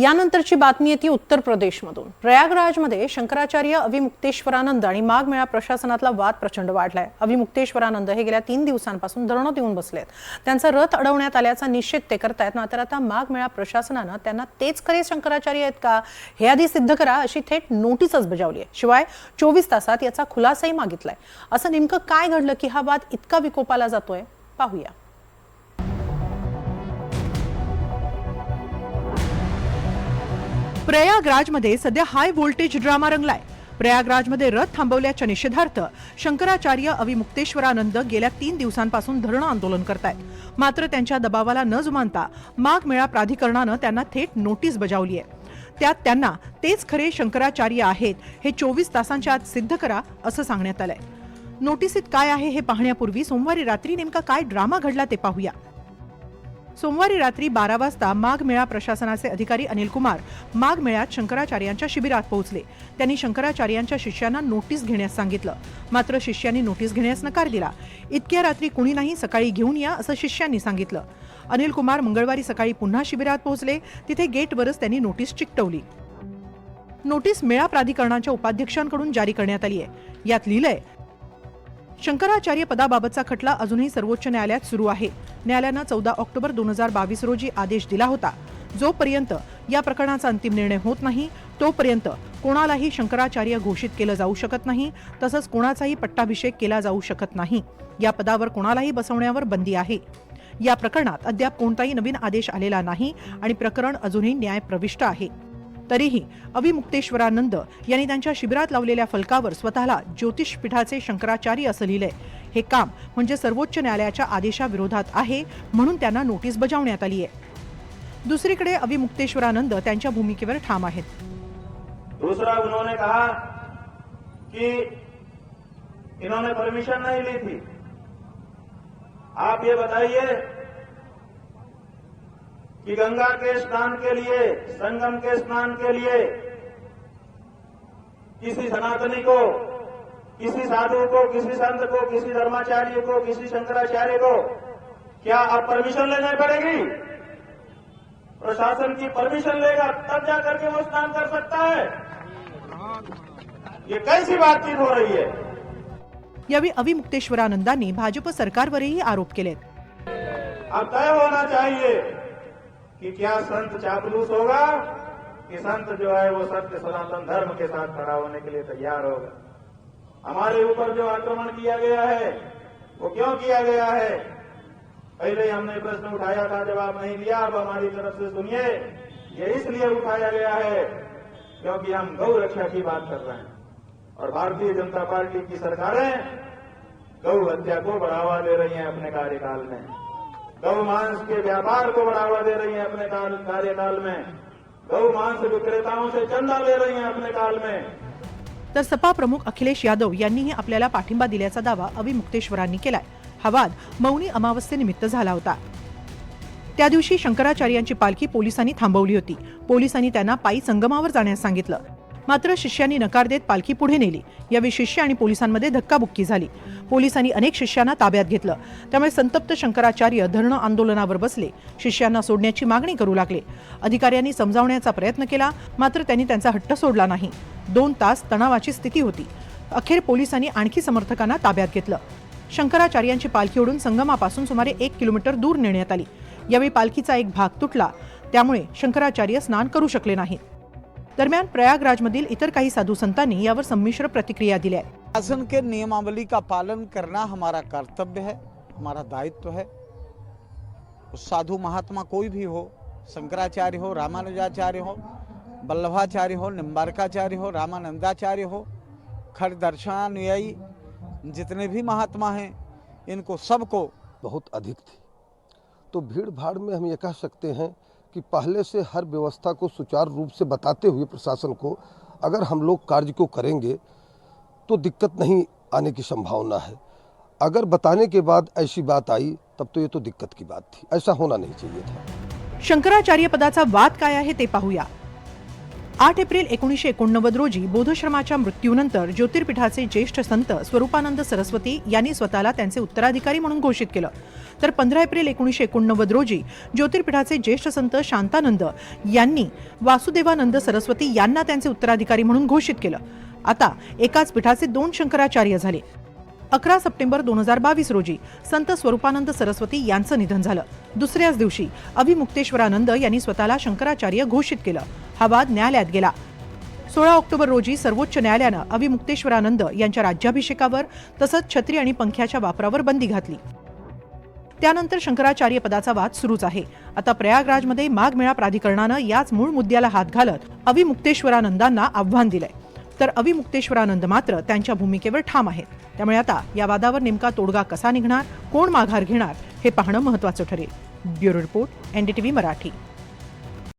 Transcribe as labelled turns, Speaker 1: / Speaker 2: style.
Speaker 1: यानंतरची बातमी येते उत्तर प्रदेशमधून. प्रयागराजमध्ये शंकराचार्य अविमुक्तेश्वरानंद आणि माघ मेळा प्रशासनातला वाद प्रचंड वाढलाय. अविमुक्तेश्वरानंद हे गेल्या तीन दिवसांपासून धरणं देऊन बसलेत. त्यांचा रथ अडवण्यात आल्याचा निषेध ते करतायत. मात्र आता माघ मेळा प्रशासनानं त्यांना तेच खरे शंकराचार्य आहेत का? हे आधी सिद्ध करा अशी थेट नोटीसच बजावली आहे. शिवाय चोवीस तासात याचा खुलासाही मागितलाय. असं नेमकं काय घडलं की हा वाद इतका विकोपाला जातोय? पाहूया.
Speaker 2: प्रयागराजमध्ये सध्या हाय व्होल्टेज ड्रामा रंगलाय. प्रयागराजमध्ये रथ थांबवल्याच्या निषेधार्थ शंकराचार्य अविमुक्तेश्वरानंद गेल्या तीन दिवसांपासून धरणं आंदोलन करतायत. मात्र त्यांच्या दबावाला न जुमानता माघ मेळा प्राधिकरणानं त्यांना थेट नोटीस बजावली आहे त्यात त्यांना तेच खरे शंकराचार्य आहेत हे चोवीस तासांच्या आत सिद्ध करा असं सांगण्यात आलंय. नोटिसीत काय आहे हे पाहण्यापूर्वी सोमवारी रात्री नेमका काय ड्रामा घडला ते पाहूया. सोमवारी रात्री बारा वाजता माघ मेळा प्रशासनाचे अधिकारी अनिल कुमार माघ मेळ्यात शंकराचार्यांच्या शिबिरात पोहोचले. त्यांनी शंकराचार्यांच्या शिष्यांना नोटीस घेण्यास सांगितलं. मात्र शिष्यांनी नोटीस घेण्यास नकार दिला. इतक्या रात्री कुणी नाही सकाळी घेऊन या असं शिष्यांनी सांगितलं. अनिल कुमार मंगळवारी सकाळी पुन्हा शिबिरात पोहोचले. तिथे गेटवरच त्यांनी नोटीस चिकटवली. नोटीस मेळा प्राधिकरणाच्या उपाध्यक्षांकडून जारी करण्यात आली आहे यात लिहिलंय शंकराचार्य पदाबाबतचा खटला अजूनही सर्वोच्च न्यायालयात सुरू आहे. न्यायालयानं चौदा ऑक्टोबर दोन हजार बावीस रोजी आदेश दिला होता. जोपर्यंत या प्रकरणाचा अंतिम निर्णय होत नाही तोपर्यंत कोणालाही शंकराचार्य घोषित केलं जाऊ शकत नाही तसंच कोणाचाही पट्टाभिषेक केला जाऊ शकत नाही. या पदावर कोणालाही बसवण्यावर बंदी आहे. या प्रकरणात अद्याप कोणताही नवीन आदेश आलेला नाही आणि प्रकरण अजूनही न्याय प्रविष्ट आहे. तरीही अविमुक्तेश्वरानंद यांनी त्यांच्या शिबिरात लावलेल्या फलकावर स्वतःला ज्योतिष पीठाचे शंकराचार्य असं लिहिलंय. हे काम म्हणजे सर्वोच्च न्यायालयाच्या आदेशाविरोधात आहे म्हणून त्यांना नोटीस बजावण्यात आली आहे. दुसरीकडे अविमुक्तेश्वरानंद त्यांच्या भूमिकेवर ठाम आहेत.
Speaker 3: दूसरा उन्होंने कहा कि इन्होंने परमिशन नहीं ली थी। आप ये बताइए कि गंगा के स्नान के लिए संगम के स्नान के लिए किसी सनातनी को किसी साधु को किसी संत को किसी धर्माचार्य को किसी शंकराचार्य को क्या अब परमिशन लेनी पड़ेगी? प्रशासन की परमिशन लेगा तब जाकर के वो स्नान कर सकता है। ये कैसी बातचीत हो रही है?
Speaker 2: यावेळी अविमुक्तेश्वरानंदांनी भाजप सरकारवरही आरोप केलेत.
Speaker 3: अब तय होना चाहिए कि क्या संत चापलूस होगा? कि संत जो है वो सत्य सनातन धर्म के साथ खड़ा होने के लिए तैयार होगा। हमारे ऊपर जो आक्रमण किया गया है, वो क्यों किया गया है? पहले हमने प्रश्न उठाया था, जवाब नहीं दिया। अब हमारी तरफ़ से सुनिए। ये इसलिए उठाया गया है क्योंकि हम गौ रक्षा की बात कर रहे हैं। और भारतीय जनता पार्टी की सरकारें गौ हत्या को बढ़ावा दे रही हैं अपने कार्यकाल में। गौ मांस के व्यापार को बढ़ावा दे रही हैं अपने काल- कार्यकाल में। गौ मांस विक्रेताओं से चंदा ले रही हैं अपने काल में।
Speaker 2: तर सपा प्रमुख अखिलेश यादव यांनीही आपल्याला पाठिंबा दिल्याचा दावा अविमुक्तेश्वरांनी केलाय. हा वाद मौनी अमावस्येनिमित्त झाला होता. त्या दिवशी शंकराचार्यांची पालखी पोलिसांनी थांबवली होती. पोलिसांनी त्यांना पायी संगमावर जाण्यास सांगितलं. मात्र शिष्यांनी नकार देत पालखी पुढे नेली. यावेळी शिष्य आणि पोलिसांमध्ये धक्काबुक्की झाली. पोलिसांनी अनेक शिष्यांना ताब्यात घेतलं. त्यामुळे संतप्त शंकराचार्य धरणं आंदोलनावर बसले. शिष्यांना सोडण्याची मागणी करू लागले. अधिकाऱ्यांनी समजावण्याचा प्रयत्न केला मात्र त्यांनी त्यांचा हट्ट सोडला नाही. दोन तास तणावाची स्थिती होती. अखेर पोलिसांनी आणखी समर्थकांना ताब्यात घेतलं. शंकराचार्यांची पालखी ओढून संगमापासून सुमारे एक किलोमीटर दूर नेण्यात आली. यावेळी पालखीचा एक भाग तुटला. त्यामुळे शंकराचार्य स्नान करू शकले नाहीत. दरम्यान प्रयागराजमधील इतर काही साधू संतांनी यावर संमिश्र प्रतिक्रिया दिल्या.
Speaker 4: शासन के नियमावली का पालन करना हमारा कर्तव्य है हमारा दायित्व है साधु महात्मा कोई भी हो शंकराचार्य हो रामानुजाचार्य हो वल्लभाचार्य हो निम्बारकाचार्य हो रामानंदाचार्य हो खड़ दर्शनानुयायी जितने भी महात्मा हैं इनको सबको
Speaker 5: बहुत अधिक थी तो भीड़ भाड़ में हम ये कह सकते हैं कि पहले से हर व्यवस्था को सुचारू रूप से बताते हुए प्रशासन को अगर हम लोग कार्य को करेंगे तो दिक्कत नहीं आने की संभावना है। अगर बताने के बाद ऐसी बात आई, तब तो ये तो दिक्कत की बात थी। ऐसा होना नहीं चाहिए था।
Speaker 2: शंकराचार्य पदाचा वाद काय आहे ते पाहूया। आठ एप्रिल एकोणीसशे एकोणनव्वद रोजी बोधश्रमाच्या मृत्यूनंतर ज्योतिर्पीठाचे ज्येष्ठ संत स्वरूपानंद सरस्वती यांनी स्वतःला त्यांचे उत्तराधिकारी म्हणून घोषित केलं. तर पंधरा एप्रिल एकोणीसशे एकोणनव्वद रोजी ज्योतिर्पीठाचे ज्येष्ठ संत शांतानंद यांनी वासुदेवानंद सरस्वती यांना त्यांचे उत्तराधिकारी म्हणून घोषित केलं. आता एकाच पीठाचे दोन शंकराचार्य झाले. अकरा सप्टेंबर दोन हजार बावीस रोजी संत स्वरूपानंद सरस्वती यांचं निधन झालं. दुसऱ्याच दिवशी अभिमुक्तेश्वरानंद यांनी स्वतःला शंकराचार्य घोषित केलं. हा वाद न्यायालयात गेला. सोळा ऑक्टोबर रोजी सर्वोच्च न्यायालयानं अविमुक्तेश्वरानंद यांच्या राज्याभिषेकावर तसंच छत्री आणि पंख्याच्या वापरावर बंदी घातली. त्यानंतर शंकराचार्य पदाचा वाद सुरूच आहे. आता प्रयागराजमध्ये माघ मेळा प्राधिकरणानं याच मूळ मुद्द्याला हात घालत अविमुक्तेश्वरानंदांना आव्हान दिलंय. तर अविमुक्तेश्वरानंद मात्र त्यांच्या भूमिकेवर ठाम आहेत. त्यामुळे आता या वादावर नेमका तोडगा कसा निघणार कोण माघार घेणार हे पाहणं महत्वाचं ठरेल. Bureau report NDTV Marathi.